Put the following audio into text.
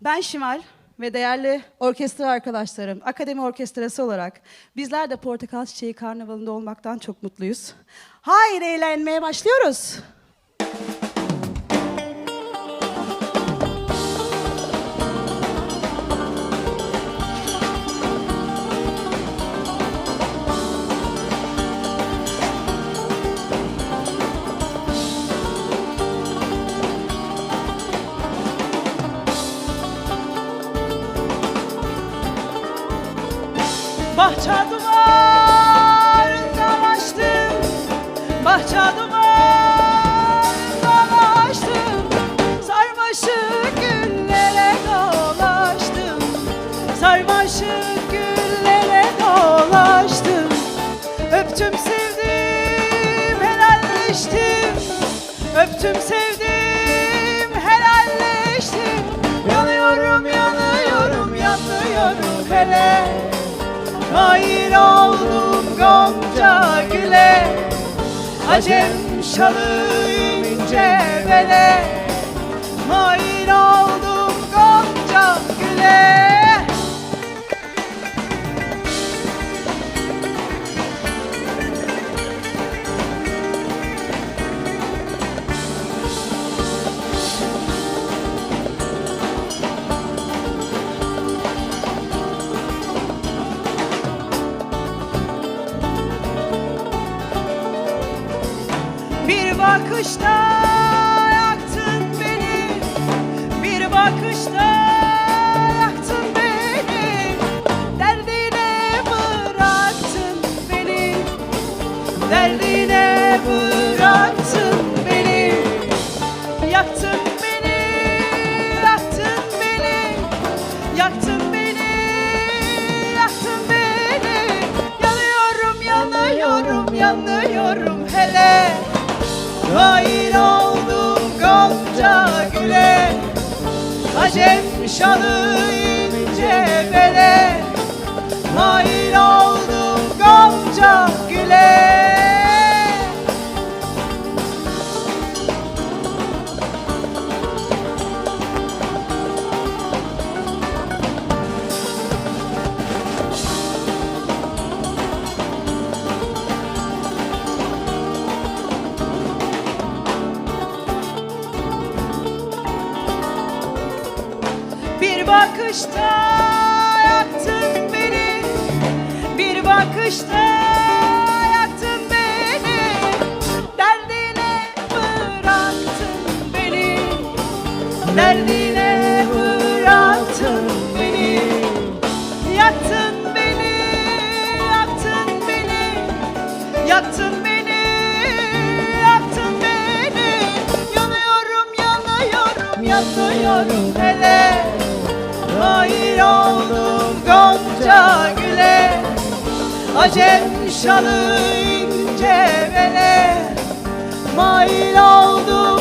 Ben Şimal ve değerli orkestra arkadaşlarım, akademi orkestrası olarak bizler de Portakal Çiçeği Karnavalı'nda olmaktan çok mutluyuz. Haydi eğlenmeye başlıyoruz. Bahçe duvarından açtım Bahçe duvarından açtım Sarmaşık güllere dolaştım. Sarmaşık güllere dolaştım. Öptüm sevdim helalleştim. Öptüm sevdim helalleştim. Yanıyorum yanıyorum yanıyorum hele Hayır oldum Gonca güle. Acem şalı ince bele. Hayır oldum Gonca güle bakışta yaktın beni. Bir bakışta yaktın beni. Derdine bıraktın beni. Derdine bıraktın beni. Yaktın beni, yaktın beni. Yaktın beni, yaktın beni. Yanıyorum, yanıyorum, yanıyorum hele Hayır oldum Gonca güle. Acem şanı ince bele bakışta yaktın beni. Bir bakışta yaktın beni. Derdine bıraktın beni. Derdine bıraktın beni. Yaktın beni, yaktın beni. Yaktın beni, beni. Yanıyorum, yanıyorum, yanıyorum Acem şanı ince bele Mail oldum